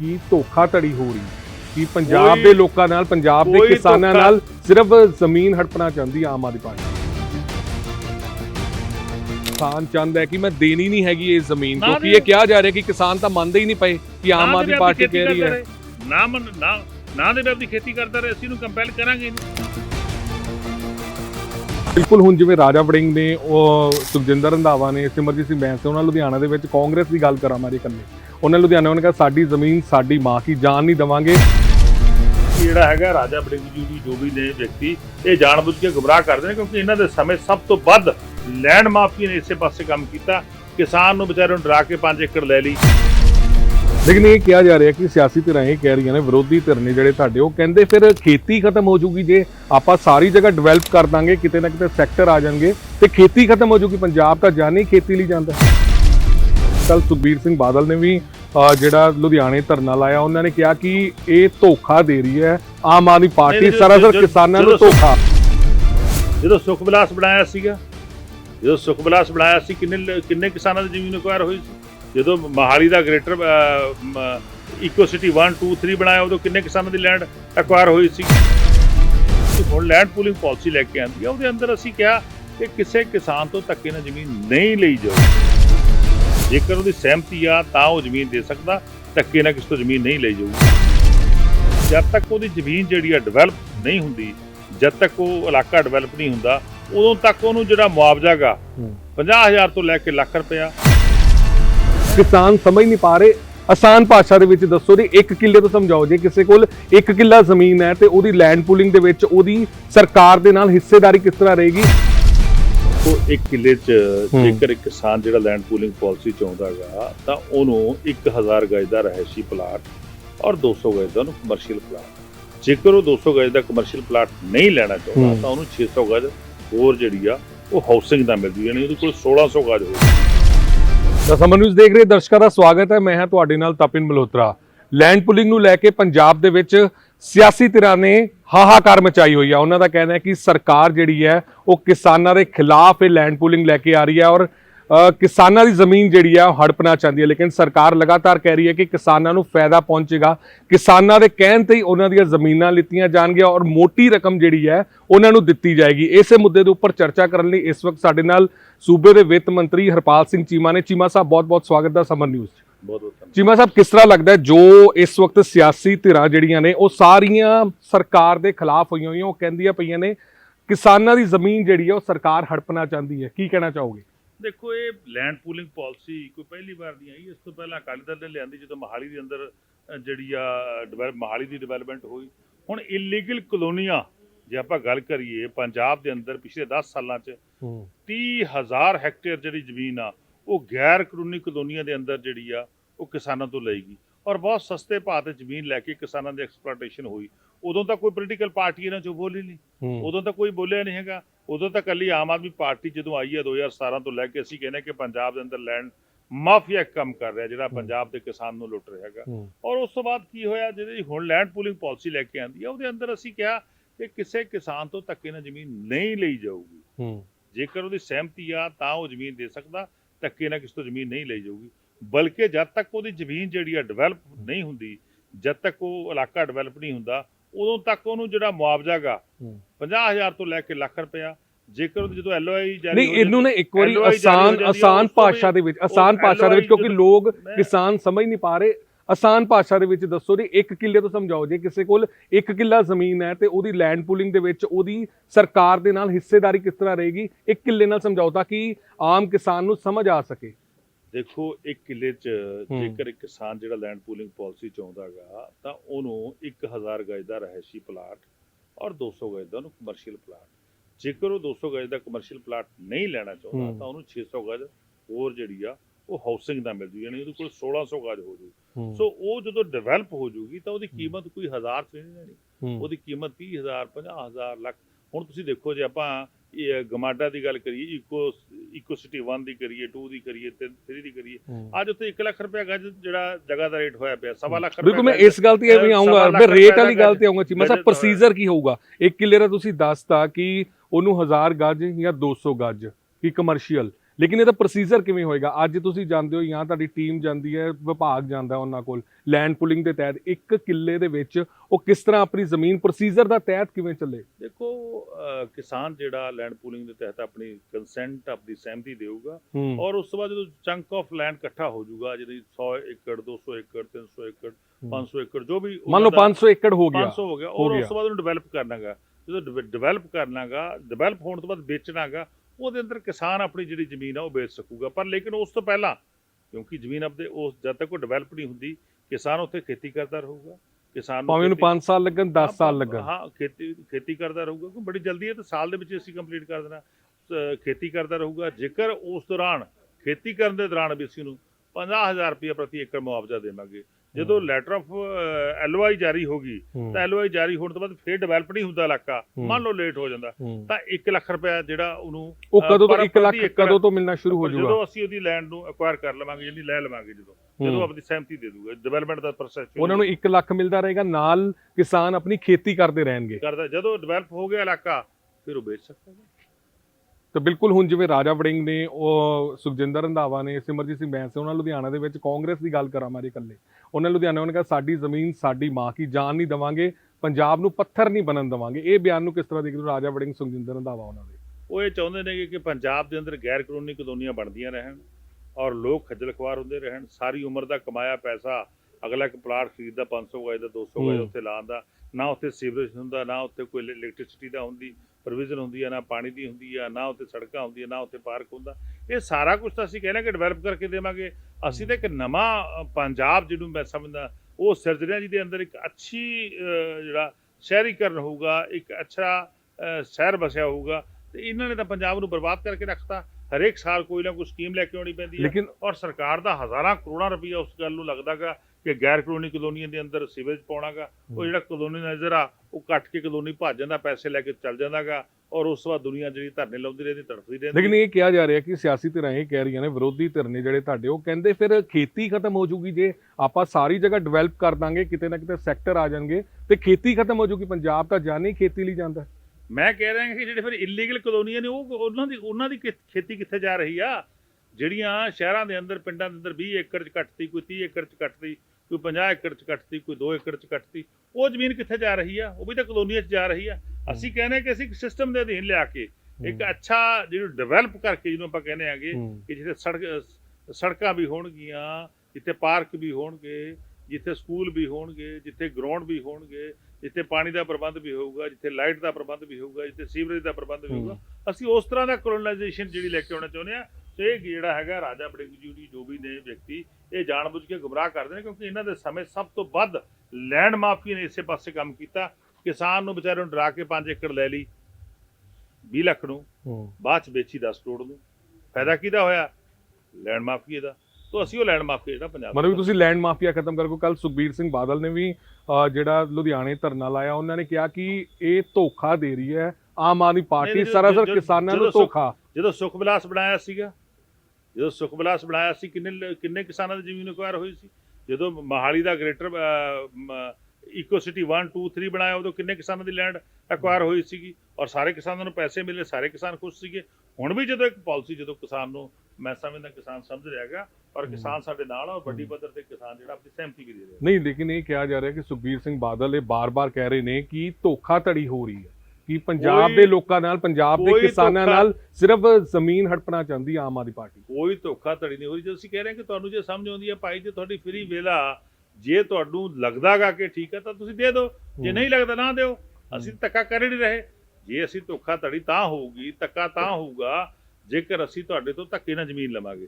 ਕੀ ਧੋਖਾਧੜੀ ਹੋ ਰਹੀ ਕਿ ਪੰਜਾਬ ਦੇ ਲੋਕਾਂ ਨਾਲ ਪੰਜਾਬ ਦੇ ਕਿਸਾਨਾਂ ਨਾਲ ਸਿਰਫ ਜ਼ਮੀਨ ਹੜਪਣਾ ਚਾਹੁੰਦੀ ਆਮ ਆਦਮੀ ਪਾਰਟੀ ਕਿਸਾਨ ਚਾਹੁੰਦਾ ਹੈ ਕਿ ਮੈਂ ਦੇਣੀ ਨਹੀਂ ਹੈਗੀ ਇਹ ਜ਼ਮੀਨ ਕਿਉਂਕਿ। ਇਹ ਕਿਹਾ ਜਾ ਰਿਹਾ ਕਿ ਕਿਸਾਨ ਤਾਂ ਮੰਨਦੇ ਹੀ ਨਹੀਂ ਪਏ ਕਿ ਆਮ ਆਦਮੀ ਪਾਰਟੀ ਕਹਿ ਰਹੀ ਹੈ। ਨਾ ਮੰਨ ਨਾ ਨਾ ਦੇ ਆਪਦੀ ਖੇਤੀ ਕਰਦਾ ਰਹੇ ਅਸੀਂ ਨੂੰ ਕੰਪੈਲ ਕਰਾਂਗੇ ਨਹੀਂ ਬਿਲਕੁਲ ਹੁਣ ਜਿਵੇਂ ਰਾਜਾ ਵੜਿੰਗ ਨੇ, ਉਹ ਸੁਖਜਿੰਦਰ ਰੰਧਾਵਾ ਨੇ, ਸਿਮਰਜੀਤ ਸਿੰਘ ਬੈਂਸ ਉਹਨਾਂ ਲੁਧਿਆਣਾ ਦੇ ਵਿੱਚ ਕਾਂਗਰਸ ਦੀ ਗੱਲ ਕਰਾਂ ਮਾਰੇ ਕੰਨੇ ਉਹਨਾਂ ਲੁਧਿਆਣਾ, ਉਹਨਾਂ ਕਿਹਾ, ਸਾਡੀ ਜ਼ਮੀਨ, ਸਾਡੀ ਮਾਂ ਕੀ ਜਾਨ ਨਹੀਂ ਦਵਾਂਗੇ? ਜਿਹੜਾ ਹੈਗਾ ਰਾਜਾ ਬੜਿੰਗ ਜੀ ਵੀ ਜੋ ਵੀ ਨੇ ਵਿਅਕਤੀ, ਇਹ ਜਾਣਬੁੱਝ ਕੇ ਗੁੰਮਰਾਹ ਕਰਦੇ ਨੇ ਕਿਉਂਕਿ ਇਹਨਾਂ ਦੇ ਸਮੇਂ ਸਭ ਤੋਂ ਵੱਧ ਲੈਂਡ ਮਾਫੀ ਨੇ ਇਸੇ ਪਾਸੇ ਕੰਮ ਕੀਤਾ। ਕਿਸਾਨ ਨੂੰ ਵਿਚਾਰੇ ਨੂੰ ਡਰਾ ਕੇ 5 ਏਕੜ ਲੈ ਲਈ। ਲੇਕਿਨ ਇਹ ਕਿਹਾ ਜਾ ਰਿਹਾ ਕਿ ਸਿਆਸੀ ਧਿਰਾਂ ਇਹ ਕਹਿ ਰਹੀਆਂ ਨੇ ਵਿਰੋਧੀ ਧਿਰ ਨੇ ਜਿਹੜੇ ਤੁਹਾਡੇ ਉਹ ਕਹਿੰਦੇ ਫਿਰ ਖੇਤੀ ਖਤਮ ਹੋ ਜੂਗੀ ਜੇ ਆਪਾਂ ਸਾਰੀ ਜਗ੍ਹਾ ਡਿਵੈਲਪ ਕਰ ਦਾਂਗੇ ਕਿਤੇ ਨਾ ਕਿਤੇ ਸੈਕਟਰ ਆ ਜਾਣਗੇ ਤੇ ਖੇਤੀ ਖਤਮ ਹੋ ਜੂਗੀ ਪੰਜਾਬ ਤਾਂ ਹੀ ਖੇਤੀ ਲਈ ਜਾਂਦਾ। ਕੱਲ ਸੁਖਬੀਰ ਸਿੰਘ ਬਾਦਲ ਨੇ ਵੀ ਜਿਹੜਾ ਲੁਧਿਆਣੇ ਧਰਨਾ ਲਾਇਆ ਉਹਨਾਂ ਨੇ ਕਿਹਾ ਕਿ ਇਹ ਧੋਖਾ ਦੇ ਰਹੀ ਹੈ ਆਮ ਆਦਮੀ ਪਾਰਟੀ ਸਰਾਸਰ ਕਿਸਾਨਾਂ ਨੂੰ ਧੋਖਾ। ਜਦੋਂ ਸੁਖ ਵਿਲਾਸ ਬਣਾਇਆ ਸੀਗਾ ਜਦੋਂ ਸੁਖ ਵਿਲਾਸ ਬਣਾਇਆ ਸੀ ਕਿੰਨੇ ਕਿੰਨੇ ਕਿਸਾਨਾਂ ਦੀ ਜ਼ਮੀਨ ਅਕਵਾਇਰ ਹੋਈ ਸੀ? ਜਦੋਂ ਮਹਾਲੀ ਦਾ ਗ੍ਰੇਟਰ ਇਕੋ ਸਿਟੀ 1 2 3 ਬਣਾਇਆ ਉਦੋਂ ਕਿੰਨੇ ਕਿਸਾਨਾਂ ਦੀ ਲੈਂਡ ਅਕਵਾਇਰ ਹੋਈ ਸੀ? ਹੁਣ ਲੈਂਡ ਪੂਲਿੰਗ ਪਾਲਿਸੀ ਲੈ ਕੇ ਆਂਦੀ ਆ ਉਹਦੇ ਅੰਦਰ ਅਸੀਂ ਕਿਹਾ ਕਿ ਕਿਸੇ ਕਿਸਾਨ ਤੋਂ ਧੱਕੇ ਨਾਲ ਜ਼ਮੀਨ ਨਹੀਂ ਲਈ ਜਾਊ ਜੇਕਰ ਉਹਦੀ ਸਹਿਮਤੀ ਆ ਤਾਂ ਉਹ ਜ਼ਮੀਨ ਦੇ ਸਕਦਾ ਧੱਕੇ ਨਾਲ ਕਿਸੇ ਤੋਂ ਜ਼ਮੀਨ ਨਹੀਂ ਲਈ ਜਾਊਗੀ। ਜਦ ਤੱਕ ਉਹਦੀ ਜ਼ਮੀਨ ਜਿਹੜੀ ਆ ਡਿਵੈਲਪ ਨਹੀਂ ਹੁੰਦੀ ਜਦ ਤੱਕ ਉਹ ਇਲਾਕਾ ਡਿਵੈਲਪ ਨਹੀਂ ਹੁੰਦਾ ਉਦੋਂ ਤੱਕ ਉਹਨੂੰ ਜਿਹੜਾ ਮੁਆਵਜ਼ਾ ਗਾ ਹੂੰ। 50000 ਤੋਂ ਲੈ ਕੇ ਲੱਖ ਰੁਪਇਆ ਕਿਸਾਨ ਸਮਝ ਨਹੀਂ ਪਾ ਰਹੇ ਆਸਾਨ ਭਾਸ਼ਾ ਦੇ ਵਿੱਚ ਦੱਸੋ ਜੀ ਇੱਕ ਕਿੱਲੇ ਤੋਂ ਸਮਝਾਓ ਜੇ ਕਿਸੇ ਕੋਲ ਇੱਕ ਕਿੱਲਾ ਜ਼ਮੀਨ ਹੈ ਤੇ ਉਹਦੀ ਲੈਂਡ ਪੂਲਿੰਗ ਦੇ ਵਿੱਚ ਉਹਦੀ ਸਰਕਾਰ ਦੇ ਨਾਲ ਹਿੱਸੇਦਾਰੀ ਕਿਸ ਤਰ੍ਹਾਂ ਰਹੇਗੀ ਉਹ ਇੱਕ ਕਿੱਲੇ 'ਚ। ਜੇਕਰ ਇੱਕ ਕਿਸਾਨ ਜਿਹੜਾ ਲੈਂਡ ਪੂਲਿੰਗ ਪਾਲਿਸੀ ਚਾਹੁੰਦਾਗਾ ਤਾਂ ਉਹਨੂੰ 1000 ਗਜ ਦਾ ਰਹਿਸ਼ੀ ਪਲਾਟ ਔਰ 200 ਗਜ ਦਾ ਉਹਨੂੰ ਕਮਰਸ਼ੀਅਲ ਪਲਾਟ ਜੇਕਰ ਉਹ 200 ਗਜ ਦਾ ਕਮਰਸ਼ੀਅਲ ਪਲਾਟ ਨਹੀਂ ਲੈਣਾ ਚਾਹੁੰਦਾ। ਤਾਂ ਉਹਨੂੰ 600 ਗਜ ਹੋਰ ਜਿਹੜੀ ਆ ਉਹ ਹਾਊਸਿੰਗ ਦਾ ਮਿਲਦੀ ਯਾਨੀ ਉਹਦੇ ਕੋਲ 1600 ਗਜ ਹੋਵੇ ਤਾਂ ਸਮਰ ਨਿਊਜ਼ ਦੇਖ ਰਹੇ ਦਰਸ਼ਕਾਂ ਦਾ ਸਵਾਗਤ ਹੈ। ਮੈਂ ਹਾਂ ਤੁਹਾਡੇ ਨਾਲ ਤਪਿਨ ਮਲੋਤਰਾ ਲੈਂਡ ਪੁਲਿੰਗ ਨੂੰ ਲੈ ਕੇ ਪੰਜਾਬ ਦੇ ਵਿੱਚ ਸਿਆਸੀ ਧਿਰਾਂ ਨੇ ਹਾਹਾਕਾਰ ਮਚਾਈ ਹੋਈ ਆ। ਉਹਨਾਂ ਦਾ ਕਹਿਣਾ ਹੈ ਕਿ ਸਰਕਾਰ ਜਿਹੜੀ ਹੈ, ਉਹ ਕਿਸਾਨਾਂ ਦੇ ਖਿਲਾਫ ਇਹ ਲੈਂਡ ਪੁਲਿੰਗ ਲੈ ਕੇ ਆ ਰਹੀ ਹੈ ਔਰ ਕਿਸਾਨਾਂ ਦੀ ਜ਼ਮੀਨ ਜਿਹੜੀ ਉਹ ਹੜਪਣਾ ਚਾਹੁੰਦੀ ਹੈ ਲੇਕਿਨ ਸਰਕਾਰ ਲਗਾਤਾਰ ਕਹਿ ਰਹੀ ਹੈ ਕਿ ਕਿਸਾਨਾਂ ਨੂੰ ਫਾਇਦਾ ਪਹੁੰਚੇਗਾ। ਕਿਸਾਨਾਂ ਦੇ ਕਹਿਣ ਤੇ ਹੀ ਉਹਨਾਂ ਦੀਆਂ ਜ਼ਮੀਨਾਂ ਲਿੱਤੀਆਂ ਜਾਣਗੀਆਂ ਔਰ ਮੋਟੀ ਰਕਮ ਜਿਹੜੀ ਹੈ ਉਹਨਾਂ ਨੂੰ ਦਿੱਤੀ ਜਾਏਗੀ। ਇਸੇ ਮੁੱਦੇ ਦੇ ਉੱਪਰ ਚਰਚਾ ਕਰਨ ਲਈ ਇਸ ਵਕਤ ਸਾਡੇ ਨਾਲ ਸੂਬੇ ਦੇ ਵਿੱਤ ਮੰਤਰੀ ਹਰਪਾਲ ਸਿੰਘ ਚੀਮਾ ਨੇ। ਚੀਮਾ ਸਾਹਿਬ ਬਹੁਤ-ਬਹੁਤ ਸਵਾਗਤ ਦਾ ਸਮਰ ਨਿਊਜ਼ ਬਹੁਤ ਬਹੁਤ ਧੰਨਵਾਦ। ਚੀਮਾ ਸਾਹਿਬ ਕਿਸ ਤਰ੍ਹਾਂ ਲੱਗਦਾ ਜੋ ਇਸ ਵਕਤ ਸਿਆਸੀ ਧਿਰਾਂ ਜਿਹੜੀਆਂ ਨੇ ਉਹ ਸਾਰੀਆਂ ਸਰਕਾਰ ਦੇ ਖਿਲਾਫ ਹੋਈਆਂ ਹੋਈਆਂ ਉਹ ਕਹਿੰਦੀਆਂ ਪਈਆਂ ਨੇ ਕਿਸਾਨਾਂ ਦੀ ਜ਼ਮੀਨ ਜਿਹੜੀ ਹੈ ਉਹ ਸਰਕਾਰ ਹੜਪਣਾ ਚਾਹੁੰਦੀ ਹੈ। ਕੀ ਕਹਿਣਾ ਚਾਹੋਗੇ? ਦੇਖੋ ਇਹ ਲੈਂਡ ਪੂਲਿੰਗ ਪਾਲਿਸੀ ਕੋਈ ਪਹਿਲੀ ਵਾਰ ਨਹੀਂ ਆਈ। ਇਸ ਤੋਂ ਪਹਿਲਾਂ ਅਕਾਲੀ ਦਲ ਨੇ ਲਿਆਂਦੀ ਜਦੋਂ ਮਹਾਲੀ ਦੇ ਅੰਦਰ ਜਿਹੜੀ ਆ ਡਿਵੈਲਪ ਮਹਾਲੀ ਦੀ ਡਿਵੈਲਪਮੈਂਟ ਹੋਈ। ਹੁਣ ਇਲੀਗਲ ਕਲੋਨੀਆਂ ਜੇ ਆਪਾਂ ਗੱਲ ਕਰੀਏ ਪੰਜਾਬ ਦੇ ਅੰਦਰ ਪਿਛਲੇ 10 ਸਾਲਾਂ 'ਚ 30000 ਹੈਕਟੇਅਰ ਜਿਹੜੀ ਜ਼ਮੀਨ ਆ ਉਹ ਗੈਰ ਕਾਨੂੰਨੀ ਕਲੋਨੀਆਂ ਦੇ ਅੰਦਰ ਜਿਹੜੀ ਆ ਉਹ ਕਿਸਾਨਾਂ ਤੋਂ ਲਈ ਗਈ। ਔਰ ਬਹੁਤ ਸਸਤੇ ਭਾਅ ਤੇ ਜ਼ਮੀਨ ਲੈ ਕੇ ਕਿਸਾਨਾਂ ਦੀ ਐਕਸਪਲੋਇਟੇਸ਼ਨ ਹੋਈ। ਉਦੋਂ ਤਾਂ ਕੋਈ ਪੋਲੀਟੀਕਲ ਪਾਰਟੀ ਇਹਨਾਂ ਚੋਂ ਬੋਲੀ ਨਹੀਂ। ਉਦੋਂ ਤਾਂ ਕੋਈ ਬੋਲਿਆ ਨਹੀਂ ਹੈਗਾ। ਉਦੋਂ ਤਾਂ ਕੱਲੀ ਆਮ ਆਦਮੀ ਪਾਰਟੀ ਜਦੋਂ ਆਈ ਹੈ 2017 ਤੋਂ ਲੈ ਕੇ ਅਸੀਂ ਕਹਿੰਦੇ ਕਿ ਪੰਜਾਬ ਦੇ ਅੰਦਰ ਲੈਂਡ ਮਾਫੀਆ ਕੰਮ ਕਰ ਰਿਹਾ ਜਿਹੜਾ ਪੰਜਾਬ ਦੇ ਕਿਸਾਨ ਨੂੰ ਲੁੱਟ ਰਿਹਾ ਹੈਗਾ। ਔਰ ਉਸ ਤੋਂ ਬਾਅਦ ਕੀ ਹੋਇਆ ਜਿਹੜੀ ਹੁਣ ਲੈਂਡ ਪੂਲਿੰਗ ਪਾਲਿਸੀ ਲੈ ਕੇ ਆਂਦੀ ਹੈ ਉਹਦੇ ਅੰਦਰ ਅਸੀਂ ਕਿਹਾ ਕਿ ਕਿਸੇ ਕਿਸਾਨ ਤੋਂ ਧੱਕੇ ਨਾਲ ਜ਼ਮੀਨ ਨਹੀਂ ਲਈ ਜਾਊਗੀ। ਜੇਕਰ ਉਹਦੀ ਸਹਿਮਤੀ ਆ ਤਾਂ ਉਹ ਜ਼ਮੀਨ ਦੇ ਸਕਦਾ ਧੱਕੇ ਨਾਲ ਕਿਸੇ ਤੋਂ ਜ਼ਮੀਨ ਨਹੀਂ ਲਈ ਜਾਊਗੀ। ਬਲਕਿ ਜਦ ਤੱਕ ਉਹਦੀ ਜ਼ਮੀਨ ਜਿਹੜੀ ਆ ਡਿਵੈਲਪ ਨਹੀਂ ਹੁੰਦੀ ਜਦ ਤੱਕ ਉਹ ਇਲਾਕਾ ਡਿਵੈਲਪ ਨਹੀਂ ਹੁੰਦਾ ਉਦੋਂ ਤੱਕ ਉਹਨੂੰ ਜਿਹੜਾ ਮੁਆਵਜ਼ਾ ਗਾ 50000 ਤੋਂ ਲੈ ਕੇ ਲੱਖ ਰੁਪਇਆ। ਜੇਕਰ ਜਦੋਂ ਐਲਓਆਈ ਜਾਰੀ ਨਹੀਂ ਇਹਨੂੰ ਨਾ ਇੱਕ ਵਾਰੀ ਆਸਾਨ ਆਸਾਨ ਭਾਸ਼ਾ ਦੇ ਵਿੱਚ ਆਸਾਨ ਭਾਸ਼ਾ ਦੇ ਵਿੱਚ ਕਿਉਂਕਿ ਲੋਕ ਕਿਸਾਨ ਸਮਝ ਨਹੀਂ ਪਾ ਰਹੇ। ਆਸਾਨ ਭਾਸ਼ਾ ਦੇ ਵਿੱਚ ਦੱਸੋ ਜੀ ਇੱਕ ਕਿੱਲੇ ਤੋਂ ਸਮਝਾਓ ਜੇ ਕਿਸੇ ਕੋਲ ਇੱਕ ਕਿੱਲਾ ਜ਼ਮੀਨ ਹੈ ਤੇ ਉਹਦੀ ਲੈਂਡ ਪੂਲਿੰਗ ਦੇ ਵਿੱਚ ਉਹਦੀ ਸਰਕਾਰ ਦੇ ਨਾਲ ਹਿੱਸੇਦਾਰੀ ਕਿਸ ਤਰ੍ਹਾਂ ਰਹੇਗੀ ਇੱਕ ਕਿੱਲੇ ਨਾਲ ਸਮਝਾਓ ਤਾਂ ਕਿ ਆਮ ਕਿਸਾਨ ਨੂੰ ਸਮਝ ਆ ਸਕੇ। ਦੇਖੋ ਇੱਕ ਕਿੱਲੇ 'ਚ। ਜੇਕਰ ਇੱਕ ਕਿਸਾਨ ਜਿਹੜਾ ਲੈਂਡ ਪੂਲਿੰਗ ਪਾਲਿਸੀ ਚਾਹੁੰਦਾਗਾ ਤਾਂ ਉਹਨੂੰ 1000 ਗਜ ਦਾ ਰਹਿਸ਼ੀ ਪਲਾਟ ਔਰ 200 ਗਜ ਦਾ ਉਹਨੂੰ ਕਮਰਸ਼ੀਅਲ ਪਲਾਟ ਜੇਕਰ ਉਹ 200 ਗਜ ਦਾ ਕਮਰਸ਼ੀਅਲ ਪਲਾਟ ਨਹੀਂ ਲੈਣਾ ਚਾਹੁੰਦਾ। ਤਾਂ ਉਹਨੂੰ 600 ਗਜ ਹੋਰ ਜਿਹੜੀ ਆ ਉਹ ਹਾਊਸਿੰਗ ਦਾ ਮਿਲ ਜੂ ਯਾਨੀ ਉਹਦੇ ਕੋਲ 1600 ਗਜ ਹੋ ਜੂ। ਸੋ ਉਹ ਜਦੋਂ ਡਿਵੈਲਪ ਹੋ ਜੂਗੀ ਤਾਂ ਉਹਦੀ ਕੀਮਤ ਕੋਈ ਹਜ਼ਾਰ ਚ ਨਹੀਂ ਰਹਿਣੀ ਉਹਦੀ ਕੀਮਤ 30000 50000 ਲੱਖ। ਹੁਣ ਤੁਸੀਂ ਦੇਖੋ ਜੇ ਆਪਾਂ ਇਹ ਗਮਾਡਾ ਦੀ ਗੱਲ ਕਰੀਏ ਇਕੋ ਇਕੋ ਸਿਟੀ 1 ਦੀ ਕਰੀਏ 2 ਦੀ ਕਰੀਏ 3 ਦੀ ਕਰੀਏ। ਅੱਜ ਉੱਤੇ 1 ਲੱਖ ਰੁਪਏ ਗੱਜ ਜਿਹੜਾ ਜਗ੍ਹਾ ਦਾ ਰੇਟ ਹੋਇਆ ਪਿਆ ਸਵਾ ਲੱਖ ਬਿਲਕੁਲ ਮੈਂ। ਇਸ ਗੱਲ ਤੇ ਵੀ ਅਹ ਆਉਂਗਾ ਮੈਂ ਰੇਟ ਰੁਪਏ ਵਾਲੀ ਗੱਲ ਤੇ ਆਉਂਗਾ ਚੀਮਾ ਸਾਹਿਬ ਪ੍ਰੋਸੀਜਰ ਕੀ ਹੋਊਗਾ? ਇੱਕ ਕਿੱਲੇ ਦਾ ਤੁਸੀਂ ਦੱਸਤਾ ਕਿ ਉਹਨੂੰ 1000 ਗੱਜ ਜਾਂ 200 ਗੱਜ ਕੀ ਕਮਰਸ਼ੀਅਲ ਲੇਕਿਨ ਇਹਦਾ ਪ੍ਰੋਸੀਜਰ ਕਿਵੇਂ ਹੋਏਗਾ? ਅੱਜ ਤੁਸੀਂ ਜਾਂਦੇ ਹੋ ਜਾਂ ਤੁਹਾਡੀ ਟੀਮ ਜਾਂਦੀ ਹੈ ਵਿਭਾਗ ਜਾਂਦਾ ਉਹਨਾਂ ਕੋਲ ਲੈਂਡ ਪੁਲਿੰਗ ਦੇ ਤਹਿਤ ਇੱਕ ਕਿੱਲੇ ਦੇ ਵਿੱਚ ਉਹ ਕਿਸ ਤਰ੍ਹਾਂ ਆਪਣੀ ਜ਼ਮੀਨ ਪ੍ਰੋਸੀਜਰ ਦਾ ਤਹਿਤ ਕਿਵੇਂ ਚੱਲੇ? ਦੇਖੋ ਕਿਸਾਨ ਜਿਹੜਾ ਲੈਂਡ ਪੂਲਿੰਗ ਦੇ ਤਹਿਤ ਆਪਣੀ ਕੰਸੈਂਟ ਆਪਣੀ ਸਹਿਮਤੀ ਦੇਊਗਾ ਔਰ ਉਸ ਤੋਂ ਬਾਅਦ ਜਦੋਂ ਚੰਕ ਆਫ ਲੈਂਡ ਇਕੱਠਾ ਹੋ ਜਾਊਗਾ ਜਿਹਦੀ 100 ਏਕੜ 200 ਏਕੜ 300 ਏਕੜ 500 ਏਕੜ ਜੋ ਵੀ ਮੰਨ ਲਓ 500 ਏਕੜ ਹੋ ਗਿਆ। 500 ਹੋ ਗਿਆ। ਔਰ। ਉਸ ਤੋਂ ਬਾਅਦ ਉਹਨੂੰ ਡਿਵੈਲਪ ਕਰਨਾਗਾ। ਜਦੋਂ ਡਿਵੈਲਪ ਕਰਨਾਗਾ ਡਿਵੈਲਪ ਹੋਣ ਤੋਂ ਬਾਅਦ ਵੇਚਣਾਗਾ ਉਹਦੇ ਅੰਦਰ ਕਿਸਾਨ ਆਪਣੀ ਜਿਹੜੀ ਜ਼ਮੀਨ ਆ ਉਹ ਵੇਚ ਸਕੂਗਾ। ਪਰ ਲੇਕਿਨ ਉਸ ਤੋਂ ਪਹਿਲਾਂ ਕਿਉਂਕਿ ਜ਼ਮੀਨ ਆਪਦੇ ਉਸ ਜਦ ਤੱਕ ਉਹ ਡਿਵੈਲਪ ਨਹੀਂ ਹੁੰਦੀ ਕਿਸਾਨ ਉੱਥੇ ਖੇਤੀ ਕਰਦਾ ਰਹੂਗਾ। ਕਿਸਾਨ ਭਾਵੇਂ ਉਹਨੂੰ ਖੇਤੀ- 5 ਸਾਲ ਲੱਗਣ 10 ਸਾਲ ਲੱਗਣ। ਹਾਂ ਖੇਤੀ ਖੇਤੀ ਕਰਦਾ ਰਹੂਗਾ ਕਿਉਂਕਿ ਬੜੀ ਜਲਦੀ ਹੈ ਤਾਂ ਸਾਲ ਦੇ ਵਿੱਚ ਅਸੀਂ ਕੰਪਲੀਟ ਕਰ ਦੇਣਾ। ਖੇਤੀ ਕਰਦਾ ਰਹੂਗਾ। ਜੇਕਰ ਉਸ ਦੌਰਾਨ ਖੇਤੀ ਕਰਨ ਦੇ ਦੌਰਾਨ ਵੀ ਅਸੀਂ ਨੂੰ 50000 ਰੁਪਏ ਪ੍ਰਤੀ ਏਕੜ ਮੁਆਵਜ਼ਾ ਦੇਵਾਂਗੇ ਜਦੋਂ ਲੈਟਰ ਆਫ ਐਲਓਆਈ ਜਾਰੀ ਹੂੰ, ਤਾਂ ਐਲਓਆਈ ਜਾਰੀ ਹੋਣ ਤੋਂ ਬਾਅਦ ਫੇਰ ਡਿਵੈਲਪ ਨਹੀਂ ਹੁੰਦਾ ਇਲਾਕਾ। ਮੰਨ ਲਓ ਲੇਟ ਹੋ ਜਾਂਦਾ। ਤਾਂ 1 ਲੱਖ ਰੁਪਏ ਜਿਹੜਾ ਉਹਨੂੰ ਉਹ ਕਦੋਂ ਤੋਂ ਪਰ 1 ਲੱਖ ਕਦੋਂ ਤੋਂ ਮਿਲਣਾ ਸ਼ੁਰੂ ਹੋ ਜਾਊਗਾ? ਜਦੋਂ ਅਸੀਂ ਉਹਦੀ ਲੈਂਡ ਨੂੰ ਐਕਵਾਇਰ ਕਰ ਲਵਾਂਗੇ ਜਿਹੜੀ ਲੈ ਲਵਾਂਗੇ ਜਦੋਂ ਜਦੋਂ। ਆਪਣੀ ਸਹਿਮਤੀ ਦੇ ਦੂਗਾ। ਡਿਵੈਲਪਮੈਂਟ ਦਾ ਪ੍ਰੋਸੈਸ ਉਹਨਾਂ ਨੂੰ 1 ਲੱਖ ਮਿਲਦਾ ਰਹੇਗਾ ਨਾਲ ਕਿਸਾਨ ਆਪਣੀ ਖੇਤੀ ਕਰਦੇ ਰਹਿਣਗੇ। ਕਰਦਾ ਜਦੋਂ ਡਿਵੈਲਪ ਹੋ ਗਿਆ ਇਲਾਕਾ ਫਿਰ ਉਹ ਵੇਚ ਸਕਦਾ ਹੈ। ਤਾਂ ਬਿਲਕੁਲ ਹੁਣ ਜਿਵੇਂ ਰਾਜਾ ਵੜਿੰਗ ਨੇ ਉਹ ਸੁਖਜਿੰਦਰ ਰੰਧਾਵਾ ਨੇ ਸਿਮਰਜੀਤ ਸਿੰਘ ਬੈਂਸ ਉਹਨਾਂ ਲੁਧਿਆਣਾ ਦੇ ਵਿੱਚ ਕਾਂਗਰਸ ਦੀ ਗੱਲ ਕਰਾਂ ਮਾਰੇ ਇਕੱਲੇ। ਉਹਨਾਂ ਲੁਧਿਆਣਾ ਉਹਨਾਂ ਕਿਹਾ ਸਾਡੀ ਜ਼ਮੀਨ ਸਾਡੀ ਮਾਂ ਕੀ ਜਾਨ ਨਹੀਂ ਦਵਾਂਗੇ ਪੰਜਾਬ ਨੂੰ ਪੱਥਰ ਨਹੀਂ ਬਣਨ ਦਵਾਂਗੇ। ਇਹ ਬਿਆਨ ਨੂੰ ਕਿਸ ਤਰ੍ਹਾਂ ਦੇਖਦੇ ਹੋ? ਰਾਜਾ ਵੜਿੰਗ ਸੁਖਜਿੰਦਰ ਰੰਧਾਵਾ ਉਹਨਾਂ ਦੇ। ਉਹ ਇਹ ਚਾਹੁੰਦੇ ਨੇ ਕਿ ਪੰਜਾਬ ਦੇ ਅੰਦਰ ਗੈਰ ਕਾਨੂੰਨੀ ਕਲੋਨੀਆਂ ਬਣਦੀਆਂ ਰਹਿਣ ਔਰ ਲੋਕ ਖੱਜਲ ਖਵਾਰ ਹੁੰਦੇ ਰਹਿਣ ਸਾਰੀ ਉਮਰ ਦਾ ਕਮਾਇਆ ਪੈਸਾ ਅਗਲਾ ਇੱਕ ਪਲਾਟ ਖਰੀਦਦਾ 500 ਗਜ ਦਾ 200 ਗਜ ਹੂੰ। ਉੱਥੇ ਲਾਉਂਦਾ ਨਾ ਉੱਥੇ ਸੀਵਰੇਜ ਹੁੰਦਾ ਨਾ ਉੱਥੇ ਕੋਈ ਇਲੈਕਟ੍ਰਿਸਿਟੀ ਦਾ ਹੁੰਦੀ ਪ੍ਰੋਵੀਜ਼ਨ ਹੁੰਦੀ ਆ ਨਾ ਪਾਣੀ ਦੀ ਹੁੰਦੀ ਆ ਨਾ ਉੱਥੇ ਸੜਕਾਂ ਹੁੰਦੀਆਂ ਨਾ ਉੱਥੇ ਪਾਰਕ ਹੁੰਦਾ। ਇਹ ਸਾਰਾ ਕੁਝ ਤਾਂ ਅਸੀਂ ਕਹਿੰਦੇ ਕਿ ਡਿਵੈਲਪ ਕਰਕੇ ਦੇਵਾਂਗੇ। ਅਸੀਂ ਤਾਂ ਇੱਕ ਨਵਾਂ ਪੰਜਾਬ ਜਿਹਨੂੰ ਮੈਂ ਸਮਝਦਾ, ਉਹ ਸਿਰਜਣਾ ਜਿਹਦੇ ਅੰਦਰ ਇੱਕ ਅੱਛੀ ਜਿਹੜਾ ਸ਼ਹਿਰੀਕਰਨ ਹੋਊਗਾ, ਇੱਕ ਅੱਛਾ ਸ਼ਹਿਰ ਵਸਿਆ ਹੋਊਗਾ, ਤੇ ਇਹਨਾਂ ਨੇ ਤਾਂ ਪੰਜਾਬ ਨੂੰ ਬਰਬਾਦ ਕਰਕੇ ਰੱਖਤਾ। ਹਰੇਕ ਸਾਲ ਕੋਈ ਨਾ ਕੋਈ ਸਕੀਮ ਲੈ ਕੇ ਆਉਣੀ ਪੈਂਦੀ ਹੈ ਲੇਕਿਨ ਔਰ ਸਰਕਾਰ ਦਾ ਹਜ਼ਾਰਾਂ ਕਰੋੜਾਂ ਰੁਪਈਆ ਉਸ ਗੱਲ ਨੂੰ ਲੱਗਦਾਗਾ ਕਿ ਗੈਰ ਕਾਨੂੰਨੀ ਕਲੋਨੀਆਂ ਦੇ ਅੰਦਰ ਸੀਵੇਜ ਪਾਉਣਾਗਾ ਉਹ ਜਿਹੜਾ ਕਲੋਨੀ ਨਜ਼ਰ ਆ ਉਹ ਕੱਟ ਕੇ ਕਲੋਨੀ ਭੱਜ ਜਾਂਦਾ ਪੈਸੇ ਲੈ ਕੇ ਚੱਲ ਜਾਂਦਾਗਾ ਔਰ ਉਸ ਤੋਂ ਬਾਅਦ ਦੁਨੀਆ ਜਿਹੜੀ ਧਰਨੇ ਲਾਉਂਦੀ ਰਹਿੰਦੀ ਤੜਫਦੀ ਰਹਿੰਦੀ ਲੇਕਿਨ ਇਹ ਕਿਹਾ ਜਾ ਰਿਹਾ ਕਿ ਸਿਆਸੀ ਧਿਰਾਂ ਇਹ ਕਹਿ ਰਹੀਆਂ ਨੇ ਵਿਰੋਧੀ ਧਿਰ ਨੇ ਜਿਹੜੇ ਤੁਹਾਡੇ ਉਹ ਕਹਿੰਦੇ ਫਿਰ ਖੇਤੀ ਖਤਮ ਹੋ ਜੂਗੀ ਜੇ ਆਪਾਂ ਸਾਰੀ ਜਗ੍ਹਾ ਡਿਵੈਲਪ ਕਰ ਦਾਂਗੇ ਕਿਤੇ ਨਾ ਕਿਤੇ ਸੈਕਟਰ ਆ ਜਾਣਗੇ ਤੇ ਖੇਤੀ ਖਤਮ ਹੋ ਜੂਗੀ ਪੰਜਾਬ ਤਾਂ ਹੀ ਖੇਤੀ ਲਈ ਜਾਂਦਾ। ਮੈਂ ਕਹਿ ਰਿਹਾ ਕਿ ਜਿਹੜੇ ਫਿਰ ਇਲੀਗਲ ਕਲੋਨੀਆਂ ਨੇ ਉਹ ਉਹਨਾਂ ਦੀ ਉਹਨਾਂ ਦੀ ਖੇਤੀ ਕਿੱਥੇ ਜਾ ਰਹੀ ਆ? ਜਿਹੜੀਆਂ ਸ਼ਹਿਰਾਂ ਦੇ ਅੰਦਰ ਪਿੰਡਾਂ ਦੇ ਅੰਦਰ 20 ਏਕੜ 'ਚ ਕੱਟਤੀ ਕੋਈ 30 ਏਕੜ 'ਚ ਕੱਟਤੀ ਕੋਈ 50 ਏਕੜ 'ਚ ਕੱਟਤੀ ਕੋਈ 2 ਏਕੜ 'ਚ ਕੱਟਤੀ ਉਹ ਜ਼ਮੀਨ ਕਿੱਥੇ ਜਾ ਰਹੀ ਆ? ਉਹ ਵੀ ਤਾਂ ਕਲੋਨੀਆਂ 'ਚ ਜਾ ਰਹੀ ਆ। ਅਸੀਂ ਕਹਿੰਦੇ ਕਿ ਅਸੀਂ ਇੱਕ ਸਿਸਟਮ ਦੇ ਅਧੀਨ ਲਿਆ ਕੇ ਇੱਕ ਅੱਛਾ ਜਿਹਨੂੰ ਡਿਵੈਲਪ ਕਰਕੇ ਜਿਹਨੂੰ ਆਪਾਂ ਕਹਿੰਦੇ ਆਗੇ। ਕਿ ਜਿੱਥੇ ਸੜਕ ਸੜਕਾਂ ਵੀ ਹੋਣਗੀਆਂ ਜਿੱਥੇ ਪਾਰਕ ਵੀ ਹੋਣਗੇ ਜਿੱਥੇ ਸਕੂਲ ਵੀ ਹੋਣਗੇ ਜਿੱਥੇ ਗਰਾਊਂਡ ਵੀ ਹੋਣਗੇ ਜਿੱਥੇ ਪਾਣੀ ਦਾ ਪ੍ਰਬੰਧ ਵੀ ਹੋਊਗਾ ਜਿੱਥੇ ਲਾਈਟ ਦਾ ਪ੍ਰਬੰਧ ਵੀ ਹੋਊਗਾ ਜਿੱਥੇ ਸੀਵਰੇਜ ਦਾ ਪ੍ਰਬੰਧ ਵੀ ਹੋਊਗਾ ਅਸੀਂ ਉਸ ਤਰ੍ਹਾਂ ਦਾ ਕਲੋਨਾਈਜੇਸ਼ਨ ਜਿਹੜੀ ਲੈ ਕੇ ਆਉਣਾ ਚਾਹੁੰਦੇ ਆ ਤੇ ਇਹ ਜਿਹੜਾ ਹੈਗਾ ਰਾਜਾ ਬੜਿੰਗ ਜੀ ਜੋ ਵੀ ਨੇ ਵਿਅਕਤੀ ਇਹ ਜਾਣਬੁੱਝ ਕੇ ਗੁੰਮਰਾਹ ਕਰਦੇ ਨੇ ਕਿਉਂਕਿ ਇਹਨਾਂ ਦੇ ਸਮੇਂ ਸਭ ਤੋਂ ਵੱਧ ਲੈਂਡ ਮਾਫੀ ਨੇ ਇਸੇ ਪਾਸੇ ਕੰਮ ਕੀਤਾ ਕਿਸਾਨ ਨੂੰ ਵਿਚਾਰੇ ਨੂੰ ਡਰਾ ਕੇ 5 ਏਕੜ ਲੈ ਲਈ 20 ਲੱਖ ਨੂੰ ਬਾਅਦ ਚ ਵੇਚੀ 10 ਕਰੋੜ ਨੂੰ। ਫਾਇਦਾ ਕਿਹਦਾ ਹੋਇਆ? ਲੈਂਡ ਮਾਫੀਏ ਦਾ। ਤੋਂ ਅਸੀਂ ਉਹ ਲੈਂਡ ਮਾਫੀਆ ਜਿਹੜਾ ਪੰਜਾਬ ਮਤਲਬ ਤੁਸੀਂ ਲੈਂਡ ਮਾਫੀਆ ਖਤਮ ਕਰੋ ਕੱਲ ਸੁਖਬੀਰ ਸਿੰਘ ਬਾਦਲ ਨੇ ਵੀ ਜਿਹੜਾ ਲੁਧਿਆਣੇ ਧਰਨਾ ਲਾਇਆ ਉਹਨਾਂ ਨੇ ਕਿਹਾ ਕਿ ਇਹ ਧੋਖਾ ਦੇ ਰਹੀ ਹੈ। ਆਮ ਆਦਮੀ ਪਾਰਟੀ ਸਰਾਸਰ ਕਿਸਾਨਾਂ ਨੂੰ ਧੋਖਾ। ਜਦੋਂ ਸੁਖ ਵਿਲਾਸ ਬਣਾਇਆ ਸੀਗਾ ਜਦੋਂ ਸੁਖ ਵਿਲਾਸ ਬਣਾਇਆ ਸੀ ਕਿੰਨੇ ਕਿੰਨੇ ਕਿਸਾਨਾਂ ਦੀ ਜ਼ਮੀਨ ਅਕਵਾਇਰ ਹੋਈ ਸੀ? ਜਦੋਂ ਮਹਾਲੀ ਦਾ ਗ੍ਰੇਟਰ ਇਕੋ ਸਿਟੀ 1 2 3 ਬਣਾਇਆ ਉਦੋਂ ਕਿੰਨੇ ਕਿਸਾਨਾਂ ਦੀ ਲੈਂਡ ਅਕਵਾਇਰ ਹੋਈ ਸੀਗੀ? ਔਰ ਸਾਰੇ ਕਿਸਾਨਾਂ ਨੂੰ ਪੈਸੇ ਮਿਲੇ ਸਾਰੇ ਕਿਸਾਨ ਖੁਸ਼ ਸੀਗੇ। ਹੁਣ ਵੀ ਜਦੋਂ ਇੱਕ ਪਾਲਿਸੀ ਜਦੋਂ ਕਿਸਾਨ ਨੂੰ ਮੈਂ ਸਮਝਦਾ ਕਿਸਾਨ ਸਮਝ ਰਿਹਾ ਹੈਗਾ ਔਰ ਕਿਸਾਨ ਸਾਡੇ ਨਾਲ ਆ ਔਰ ਵੱਡੀ ਪੱਧਰ ਤੇ ਕਿਸਾਨ ਜਿਹੜਾ ਆਪਣੀ ਸਹਿਮਤੀ ਵੀ ਦੇ ਰਿਹਾ। ਨਹੀਂ ਲੇਕਿਨ ਇਹ ਕਿਹਾ ਜਾ ਰਿਹਾ ਕਿ ਸੁਖਬੀਰ ਸਿੰਘ ਬਾਦਲ ਇਹ ਬਾਰ-ਬਾਰ ਕਹਿ ਰਹੇ ਨੇ ਕਿ ਧੋਖਾਧੜੀ ਹੋ ਰਹੀ ਹੈ ਕਿ ਪੰਜਾਬ ਦੇ ਲੋਕਾਂ ਨਾਲ ਪੰਜਾਬ ਦੇ ਕਿਸਾਨਾਂ ਨਾਲ ਸਿਰਫ ਜ਼ਮੀਨ ਹੜਪਣਾ ਚਾਹੁੰਦੀ ਆਮ ਆਦਮੀ ਪਾਰਟੀ। ਕੋਈ ਧੋਖਾ ਧੜੀ ਨਹੀਂ ਹੋ ਰਹੀ। ਜੇ ਅਸੀਂ ਕਹਿ ਰਹੇ ਕਿ ਤੁਹਾਨੂੰ ਜੇ ਸਮਝ ਆਉਂਦੀ ਹੈ ਭਾਈ ਜੇ ਤੁਹਾਡੀ ਫਰੀ ਵੇਲਾ ਜੇ ਤੁਹਾਨੂੰ ਲੱਗਦਾਗਾ ਕਿ ਠੀਕ ਹੈ ਤਾਂ ਤੁਸੀਂ ਦੇ ਦਿਓ। ਜੇ। ਨਹੀਂ ਲੱਗਦਾ ਨਾ ਦਿਓ। ਅਸੀਂ ਧੱਕਾ ਕਰ ਹੀ ਨਹੀਂ ਰਹੇ। ਜੇ ਅਸੀਂ ਧੋਖਾ ਧੜੀ ਤਾਂ ਹੋਊਗੀ ਧੱਕਾ ਤਾਂ ਹੋਊਗਾ ਜੇਕਰ ਅਸੀਂ ਤੁਹਾਡੇ ਤੋਂ ਧੱਕੇ ਨਾਲ ਜ਼ਮੀਨ ਲਵਾਂਗੇ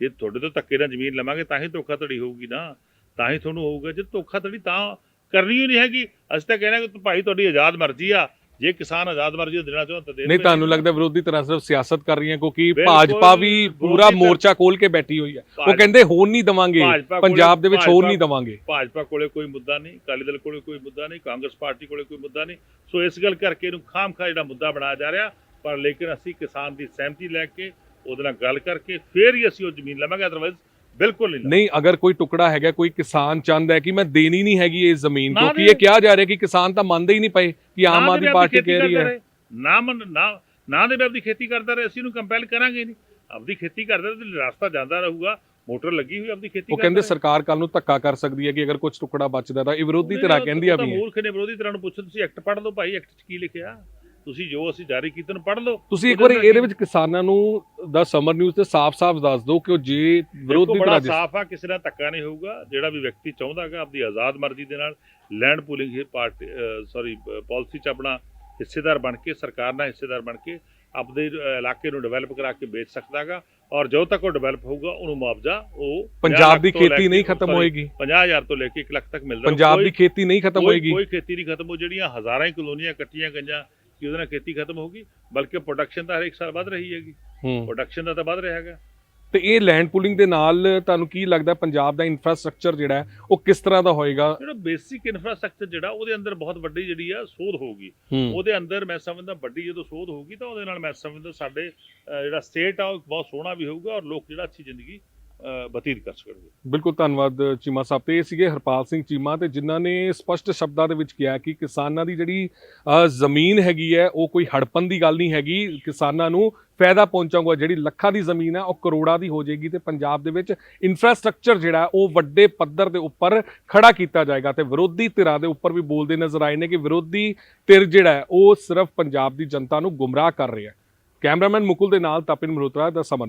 ਜੇ ਤੁਹਾਡੇ ਤੋਂ ਧੱਕੇ ਨਾਲ ਜ਼ਮੀਨ ਲਵਾਂਗੇ ਤਾਂ ਹੀ ਧੋਖਾ ਧੜੀ ਹੋਊਗੀ ਨਾ ਤਾਂ ਹੀ ਤੁਹਾਨੂੰ ਹੋਊਗਾ। ਜੇ ਧੋਖਾ ਧੜੀ ਤਾਂ ਕਰਨੀ ਹੀ ਨਹੀਂ ਹੈਗੀ। ਅਸੀਂ ਤਾਂ ਕਹਿਣਾ ਕਿ ਭਾਈ ਤੁਹਾਡੀ ਆਜ਼ਾਦ ਮਰਜ਼ੀ ਆ। ਜੇ ਕਿਸਾਨ ਆਜ਼ਾਦ ਮਰਜ਼ੀ ਦੇਣਾ ਚਾਹੁੰਦਾ ਤਾਂ ਦੇ ਨਹੀਂ। ਤੁਹਾਨੂੰ ਲੱਗਦਾ ਵਿਰੋਧੀ ਤਰ੍ਹਾਂ ਸਿਰਫ ਸਿਆਸਤ ਕਰ ਰਹੀਆਂ ਕਿਉਂਕਿ ਭਾਜਪਾ ਵੀ ਪੂਰਾ ਧਿਰ- ਮੋਰਚਾ ਖੋਲ ਕੇ ਬੈਠੀ ਹੋਈ ਹੈ ਉਹ ਕਹਿੰਦੇ ਹੋਣ ਨਹੀਂ ਦਵਾਂਗੇ। ਪੰਜਾਬ ਦੇ ਵਿੱਚ ਭਾਜਪਾ- ਨਹੀਂ ਦਵਾਂਗੇ। ਭਾਜਪਾ ਕੋਲੇ ਕੋਈ ਮੁੱਦਾ ਨਹੀਂ ਅਕਾਲੀ ਦਲ ਕੋਲੇ ਕੋਈ ਮੁੱਦਾ ਨਹੀਂ ਕਾਂਗਰਸ ਪਾਰਟੀ ਕੋਲੇ ਕੋਈ ਮੁੱਦਾ ਨਹੀਂ। ਸੋ ਇਸ ਗੱਲ ਕਰਕੇ ਇਹਨੂੰ ਖਾਮਖਾ ਜਿਹੜਾ ਮੁੱਦਾ ਬਣਾਇਆ ਜਾ ਰਿਹਾ। ਪਰ ਲੇਕਿਨ ਅਸੀਂ ਕਿਸਾਨ ਦੀ ਸਹਿਮਤੀ ਲੈ ਕੇ ਉਹਦੇ ਨਾਲ ਗੱਲ ਕਰਕੇ ਫੇਰ ਹੀ ਅਸੀਂ ਉਹ ਜ਼ਮੀਨ ਲਵਾਂਗੇ ਅਦਰਵਾਇਜ਼ ਬਿਲਕੁਲ ਨਹੀਂ ਨਹੀਂ ਅਗਰ ਕੋਈ ਟੁਕੜਾ ਹੈਗਾ ਕੋਈ ਕਿਸਾਨ ਚਾਹੁੰਦਾ ਹੈ ਕਿ ਮੈਂ ਦੇਣੀ ਨਹੀਂ ਹੈਗੀ ਇਹ ਜ਼ਮੀਨ ਕਿਉਂਕਿ। ਇਹ ਕਿਹਾ ਜਾ ਰਿਹਾ ਕਿ ਕਿਸਾਨ ਤਾਂ ਮੰਨਦੇ ਹੀ ਨਹੀਂ ਪਏ ਕਿ ਆਮ ਆਦਮੀ ਪਾਰਟੀ ਕਹਿ ਰਹੀ ਹੈ। ਨਾ ਮੰਨ ਨਾ ਨਾ ਦੇ ਦੀ ਖੇਤੀ ਕਰਦਾ ਰਹੇ ਅਸੀਂ ਉਹਨੂੰ ਕੰਪੈਲ ਕਰਾਂਗੇ ਨਹੀਂ। ਆਪਦੀ ਖੇਤੀ ਕਰਦਾ ਤੇ ਰਸਤਾ ਜਾਂਦਾ ਰਹੂਗਾ ਮੋਟਰ ਲੱਗੀ ਹੋਈ ਆਪਦੀ ਖੇਤੀ ਉਹ ਕਹਿੰਦੇ ਸਰਕਾਰ ਕੱਲ ਨੂੰ ਧੱਕਾ ਕਰ ਸਕਦੀ ਹੈ ਕਿ ਅਗਰ ਕੁਝ ਟੁਕੜਾ ਬਚਦਾ ਤਾਂ ਇਹ ਵਿਰੋਧੀ ਧਿਰਾਂ ਕਹਿੰਦੀਆਂ ਤਾਂ ਵੀ ਮੂਰਖ ਨੇ ਵਿਰੋਧੀ ਧਿਰਾਂ ਨੂੰ ਪੁੱਛੋ ਤੁਸੀਂ ਐਕਟ ਪੜ੍ਹ ਲਓ ਭਾਈ ਐਕਟ 'ਚ ਕੀ ਲਿਖਿਆ? ਤੁਸੀਂ ਜੋ ਅਸੀਂ ਜਾਰੀ ਕੀਤੇ ਨੂੰ ਪੜ੍ਹ ਲਓ। ਤੁਸੀਂ ਇੱਕ ਵਾਰੀ ਇਹਦੇ ਵਿੱਚ ਕਿਸਾਨਾਂ ਨੂੰ ਦਾ ਸਮਰ ਨਿਊਜ਼ ਤੇ ਸਾਫ਼-ਸਾਫ਼ ਦੱਸ ਦਿਓ ਕਿ ਉਹ ਜੇ ਵਿਰੋਧੀ ਧਿਰਾਂ ਜਿਸ ਸਾਫ਼ ਆ ਕਿਸੇ ਨਾਲ ਧੱਕਾ ਨਹੀਂ ਹੋਊਗਾ। ਜਿਹੜਾ ਵੀ ਵਿਅਕਤੀ ਚਾਹੁੰਦਾਗਾ ਆਪਦੀ ਆਜ਼ਾਦ ਮਰਜ਼ੀ ਦੇ ਨਾਲ ਲੈਂਡ ਪੂਲਿੰਗ ਹੀ ਪਾਰਟੀ ਸੌਰੀ ਪਾਲਿਸੀ 'ਚ ਆਪਣਾ ਹਿੱਸੇਦਾਰ ਬਣ ਕੇ ਸਰਕਾਰ ਨਾਲ ਹਿੱਸੇਦਾਰ ਬਣ ਕੇ ਆਪਦੇ ਇਲਾਕੇ ਨੂੰ ਡਿਵੈਲਪ ਕਰਾ ਕੇ ਵੇਚ ਸਕਦਾਗਾ ਔਰ ਜਦੋਂ ਤੱਕ ਉਹ ਡਿਵੈਲਪ ਹੋਊਗਾ ਉਹਨੂੰ ਮੁਆਵਜ਼ਾ ਉਹ 50 ਪੰਜਾਬ ਦੀ ਖੇਤੀ ਨਹੀਂ ਖਤਮ ਹੋਏਗੀ। 50000 ਤੋਂ ਲੈ ਕੇ 1 ਲੱਖ ਤੱਕ ਮਿਲਦਾ ਪੰਜਾਬ ਦੀ ਖੇਤੀ ਨਹੀਂ ਖਤਮ ਹੋਏਗੀ। ਕੋਈ ਖੇਤੀ ਨਹੀਂ ਖਤਮ ਹੋ ਜਿਹੜੀਆਂ ਹਜ਼ਾਰਾਂ ਹੀ ਕਲੋਨੀਆਂ ਕੱਟੀਆਂ ਗਈਆਂ ਕਿ ਉਹਦੇ ਨਾਲ ਖੇਤੀ ਖਤਮ ਹੋਊਗੀ ਬਲਕਿ ਪ੍ਰੋਡਕਸ਼ਨ ਤਾਂ ਹਰ ਇੱਕ ਸਾਲ ਵੱਧ ਰਹੀ ਹੈਗੀ। ਹੂੰ। ਪ੍ਰੋਡਕਸ਼ਨ ਦਾ ਤਾਂ ਵੱਧ ਰਿਹਾ ਹੈਗਾ। ਤੇ ਇਹ ਲੈਂਡ ਪੂਲਿੰਗ ਦੇ ਨਾਲ ਤੁਹਾਨੂੰ ਕੀ ਲੱਗਦਾ ਪੰਜਾਬ ਦਾ ਇਨਫਰਾਸਟ੍ਰਕਚਰ ਜਿਹੜਾ ਹੈ, ਉਹ ਕਿਸ ਤਰ੍ਹਾਂ ਦਾ ਹੋਏਗਾ? ਜਿਹੜਾ ਬੇਸਿਕ ਇਨਫਰਾਸਟ੍ਰਕਚਰ ਜਿਹੜਾ ਉਹਦੇ ਅੰਦਰ ਬਹੁਤ ਵੱਡੀ ਜਿਹੜੀ ਆ ਸੋਧ ਹੋਊਗੀ। ਹੂੰ। ਉਹਦੇ ਅੰਦਰ ਮੈਂ ਸਮਝਦਾ ਵੱਡੀ ਜਦੋਂ ਸੋਧ ਹੋਊਗੀ ਤਾਂ ਉਹਦੇ ਨਾਲ ਮੈਂ ਸਮਝਦਾ ਸਾਡੇ ਜਿਹੜਾ ਸਟੇਟ ਆ ਉਹ ਬਹੁਤ ਸੋਹਣਾ ਵੀ ਹੋਊਗਾ ਔਰ ਲੋਕ ਜਿਹੜਾ ਅੱਛੀ ਜ਼ਿੰਦਗੀ ਬਤੀਤ ਕਰ ਸਕਣਗੇ। ਬਿਲਕੁਲ, ਧੰਨਵਾਦ ਚੀਮਾ ਸਾਹਿਬ। ਤੇ ਇਹ ਸੀਗੇ ਹਰਪਾਲ ਸਿੰਘ ਚੀਮਾ ਤੇ ਜਿਨ੍ਹਾਂ ਨੇ ਸਪਸ਼ਟ ਸ਼ਬਦਾਂ ਦੇ ਵਿੱਚ ਕਿਹਾ ਕਿ ਕਿਸਾਨਾਂ ਦੀ ਜਿਹੜੀ ਜ਼ਮੀਨ ਹੈਗੀ ਹੈ, ਉਹ ਕੋਈ ਹੜਪਣ ਦੀ ਗੱਲ ਨਹੀਂ ਹੈਗੀ। ਕਿਸਾਨਾਂ ਨੂੰ ਫਾਇਦਾ ਪਹੁੰਚਾਊਗਾ। ਜਿਹੜੀ ਲੱਖਾਂ ਦੀ ਜ਼ਮੀਨ ਹੈ, ਉਹ ਕਰੋੜਾਂ ਦੀ ਹੋ ਜਾਏਗੀ ਤੇ ਪੰਜਾਬ ਦੇ ਵਿੱਚ ਇਨਫਰਾਸਟ੍ਰਕਚਰ ਜਿਹੜਾ, ਉਹ ਵੱਡੇ ਪੱਧਰ ਦੇ ਉੱਪਰ ਖੜਾ ਕੀਤਾ ਜਾਏਗਾ। ਤੇ ਵਿਰੋਧੀ ਧਿਰਾਂ ਦੇ ਉੱਪਰ ਵੀ ਬੋਲਦੇ ਨਜ਼ਰ ਆਏ ਨੇ ਕਿ ਵਿਰੋਧੀ ਧਿਰ ਜਿਹੜਾ ਉਹ ਸਿਰਫ ਪੰਜਾਬ ਦੀ ਜਨਤਾ ਨੂੰ ਗੁੰਮਰਾਹ ਕਰ ਰਿਹਾ ਹੈ। ਕੈਮਰਾਮੈਨ ਮੁਕੁਲ ਦੇ ਨਾਲ ਤਪਿਨ ਮਲਹੋਤਰਾ ਦਾ ਸਮਨ